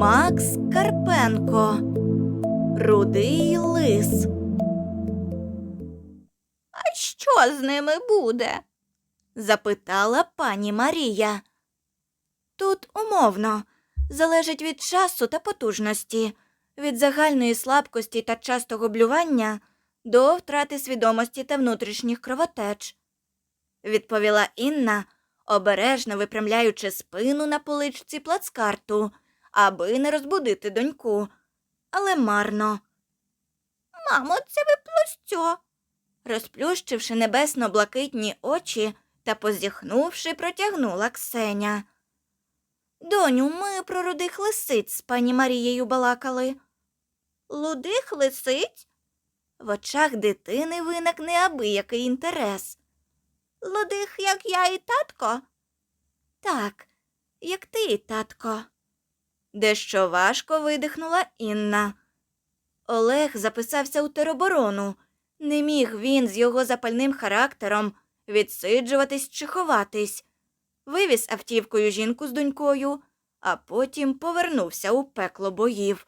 Макс Карпенко. Рудий лис. А що з ними буде? запитала пані Марія. Тут умовно залежить від часу та потужності, від загальної слабкості та частого блювання до втрати свідомості та внутрішніх кровотеч, відповіла Інна, обережно випрямляючи спину на поличці плацкарту, аби не розбудити доньку. Але марно. Мамо, це ви площо. Розплющивши небесно-блакитні очі та позіхнувши, протягнула Ксеня. Доню, ми про рудих лисиць з пані Марією балакали. Лудих лисиць? В очах дитини виник неабиякий інтерес. Лудих, як я і татко? Так, як ти і татко. Дещо важко видихнула Інна. Олег записався у тероборону. Не міг він з його запальним характером відсиджуватись чи ховатись. Вивіз автівкою жінку з донькою, а потім повернувся у пекло боїв.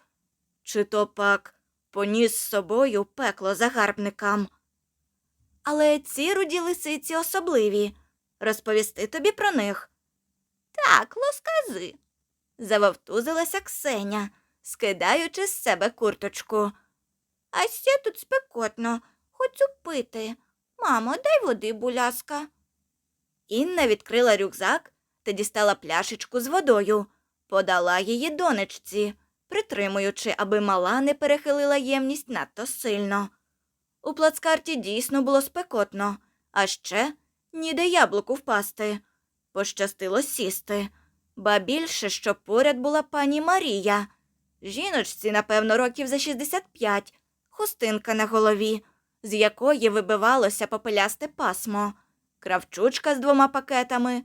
Чи то пак поніс з собою пекло загарбникам. Але ці руді лисиці особливі. Розповісти тобі про них. Так, лоскази. Завовтузилася Ксеня, скидаючи з себе курточку. А ще тут спекотно, хочу пити. Мамо, дай води, буляска. Інна відкрила рюкзак та дістала пляшечку з водою, подала її донечці, притримуючи, аби мала не перехилила ємність надто сильно. У плацкарті дійсно було спекотно, а ще ніде яблуку впасти. Пощастило сісти, ба більше, що поряд була пані Марія. Жіночці, напевно, років за 65, хустинка на голові, з якої вибивалося попелясте пасмо, кравчучка з двома пакетами,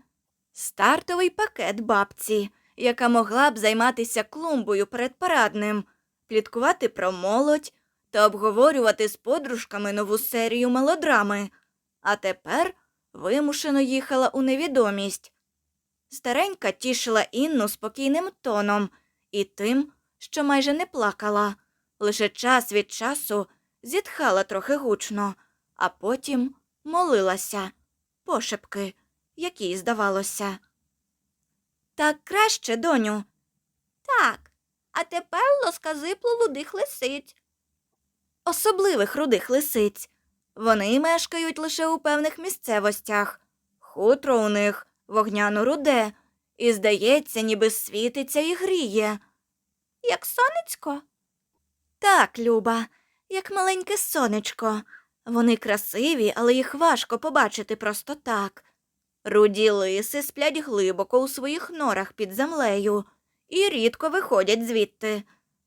стартовий пакет бабці, яка могла б займатися клумбою перед парадним, пліткувати про молодь та обговорювати з подружками нову серію мелодрами, а тепер вимушено їхала у невідомість. Старенька тішила Інну спокійним тоном і тим, що майже не плакала, лише час від часу зітхала трохи гучно, а потім молилася пошепки, які здавалося. Так краще, доню. Так, а тепер лоскази плолудих лисиць. Особливих рудих лисиць. Вони мешкають лише у певних місцевостях. Хутро у них вогняно руде, і, здається, ніби світиться і гріє. Як сонечко? Так, Люба, як маленьке сонечко. Вони красиві, але їх важко побачити просто так. Руді лиси сплять глибоко у своїх норах під землею і рідко виходять звідти.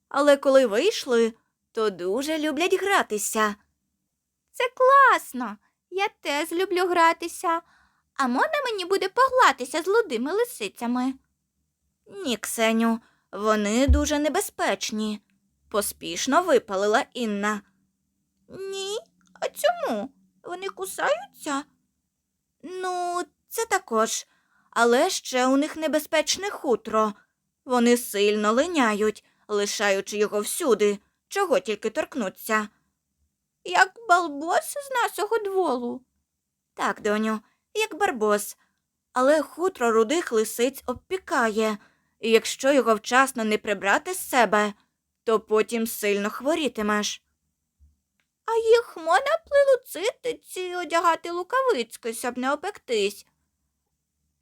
Але коли вийшли, то дуже люблять гратися. Це класно. Я теж люблю гратися. А можна мені буде погратися з лудими лисицями? Ні, Ксеню, вони дуже небезпечні, поспішно випалила Інна. Ні, а чому? Вони кусаються? Ну, це також, але ще у них небезпечне хутро. Вони сильно линяють, лишаючи його всюди, чого тільки торкнуться. Як балбос з нашого дволу. Так, доню, як барбос. Але хутро рудих лисиць обпікає, і якщо його вчасно не прибрати з себе, то потім сильно хворітимеш. А їх можна плилуцити чи одягати лукавицьки, щоб не опектись.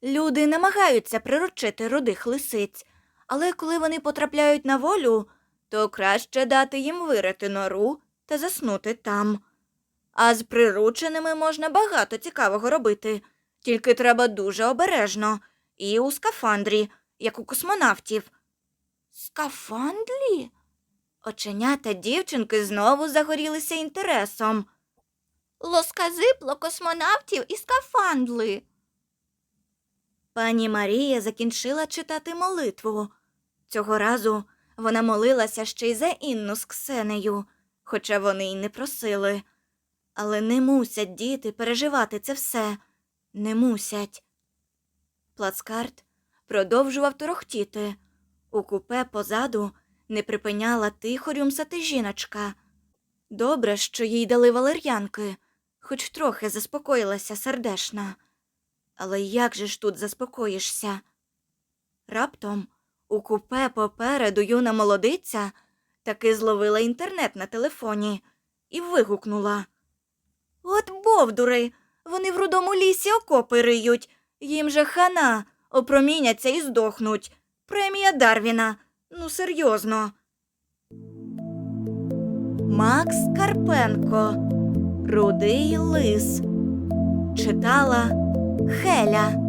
Люди намагаються приручити рудих лисиць, але коли вони потрапляють на волю, то краще дати їм вирити нору та заснути там. А з прирученими можна багато цікавого робити, тільки треба дуже обережно і у скафандрі, як у космонавтів. Скафандрі? Оченята дівчинки знову загорілися інтересом. Лосказипло космонавтів і скафандли. Пані Марія закінчила читати молитву. Цього разу вона молилася ще й за Інну з Ксенею, хоча вони й не просили. Але не мусять діти переживати це все. не мусять. Плацкарт продовжував торохтіти. У купе позаду не припиняла тихо рюмсати жіночка. Добре, що їй дали валер'янки, хоч трохи заспокоїлася сердешна. Але як же ж тут заспокоїшся? Раптом у купе попереду юна молодиця таки зловила інтернет на телефоні і вигукнула. От бовдури, вони в рудому лісі окопи риють, їм же хана, опроміняться і здохнуть. Премія Дарвіна. Ну, серйозно. Макс Карпенко. Рудий лис. Читала Хеля.